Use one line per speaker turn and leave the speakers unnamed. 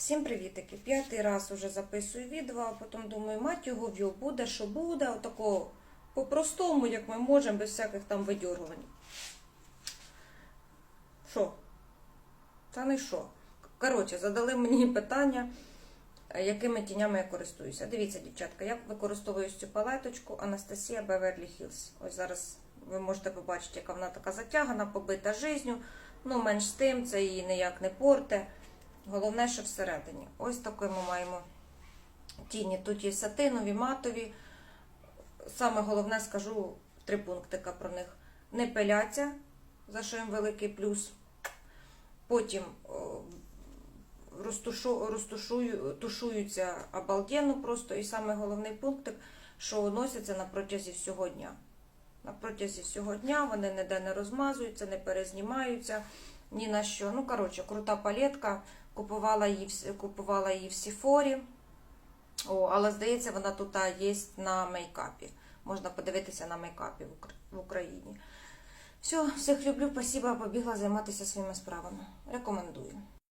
Всім привітики! П'ятий раз уже записую відео, а потім думаю, мать його в'ю, буде, що буде, отако по-простому, як ми можемо, без всяких там видьоргувань. Що? Та не що. Коротше, задали мені питання, е, якими тінями я користуюся. Дивіться, дівчатка, я використовую цю палеточку Анастасія Беверлі Хіллс. Ось зараз ви можете побачити, яка вона така затягана, побита жизнью. Ну, менш з тим, це її ніяк не порте. Головне, що всередині. Ось таке ми маємо тіні. Тут є сатинові, матові. Саме головне скажу три пунктика про них. Не пиляться, за що їм великий плюс. Потім розтушу, розтушую, тушуються обалденно просто. І саме головний пунктик, що носяться на протязі всього дня. На протязі всього дня вони ніде не розмазуються, не перезнімаються ні на що. Ну, коротше, крута палетка. Купувала її, купувала її в Сіфорі. О, але здається, вона тут є на мейкапі. Можна подивитися на мейкапі в Україні. Все, всіх люблю, спасибо, побігла займатися своїми справами. Рекомендую.